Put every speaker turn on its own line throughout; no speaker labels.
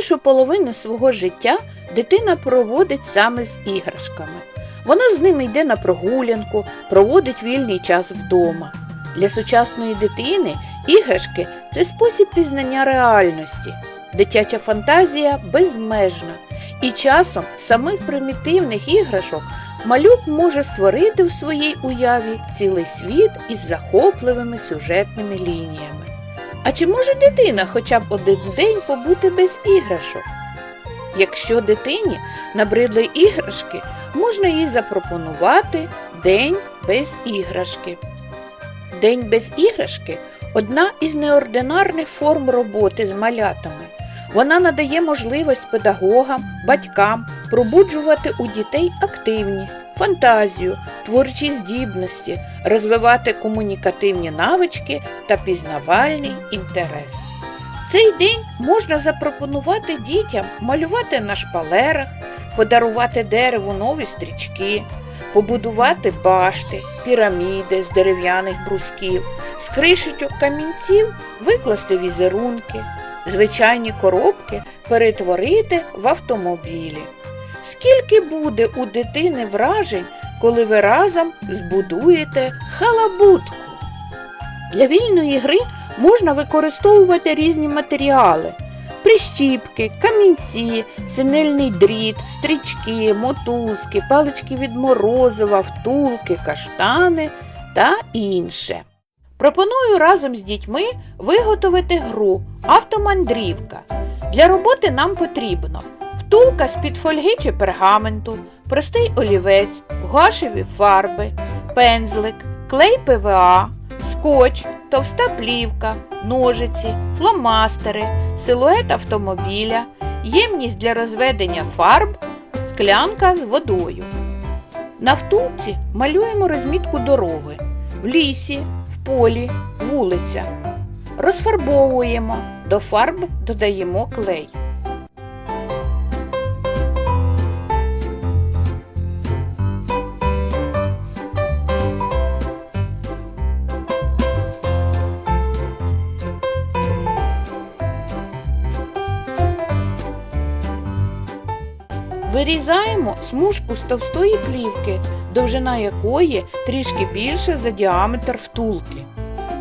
Більшу половину свого життя дитина проводить саме з іграшками. Вона з ними йде на прогулянку, проводить вільний час вдома. Для сучасної дитини іграшки це спосіб пізнання реальності. Дитяча фантазія безмежна, і часом самих примітивних іграшок малюк може створити в своїй уяві цілий світ із захопливими сюжетними лініями. А чи може дитина хоча б один день побути без іграшок? Якщо дитині набридли іграшки, можна їй запропонувати день без іграшки. День без іграшки одна із неординарних форм роботи з малятами. Вона надає можливість педагогам, батькам пробуджувати у дітей активність, фантазію, творчі здібності, розвивати комунікативні навички та пізнавальний інтерес. В цей день можна запропонувати дітям малювати на шпалерах, подарувати дереву нові стрічки, побудувати башти, піраміди з дерев'яних брусків, з кришечок камінців викласти візерунки, звичайні коробки перетворити в автомобілі. Скільки буде у дитини вражень, коли ви разом збудуєте халабутку? Для вільної гри можна використовувати різні матеріали. Прищіпки, камінці, синельний дріт, стрічки, мотузки, палички від морозива, втулки, каштани та інше. Пропоную разом з дітьми виготовити гру Автомандрівка. Для роботи нам потрібно втулка з-під фольги чи пергаменту, простий олівець, гуашеві фарби, пензлик, клей ПВА, скотч, товста плівка, ножиці, фломастери, силует автомобіля, ємність для розведення фарб, склянка з водою. На втулці малюємо розмітку дороги в лісі, в полі, вулиця. Розфарбовуємо, до фарб додаємо клей. Вирізаємо смужку з товстої плівки, довжина якої трішки більше за діаметр втулки.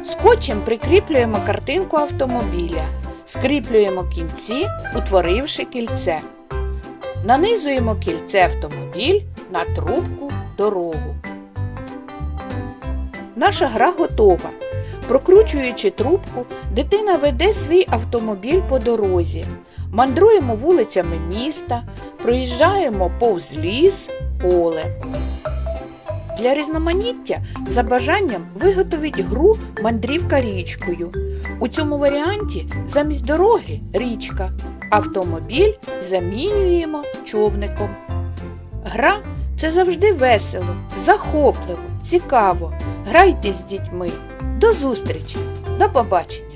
Скотчем прикріплюємо картинку автомобіля, скріплюємо кінці, утворивши кільце. Нанизуємо кільце автомобіль на трубку дорогу. Наша гра готова. Прокручуючи трубку, дитина веде свій автомобіль по дорозі. Мандруємо вулицями міста, проїжджаємо повз ліс, поле. Для різноманіття за бажанням виготовіть гру мандрівка річкою. У цьому варіанті замість дороги річка, автомобіль замінюємо човником. Гра це завжди весело, захопливо, цікаво. Грайте з дітьми. До зустрічі! До побачення!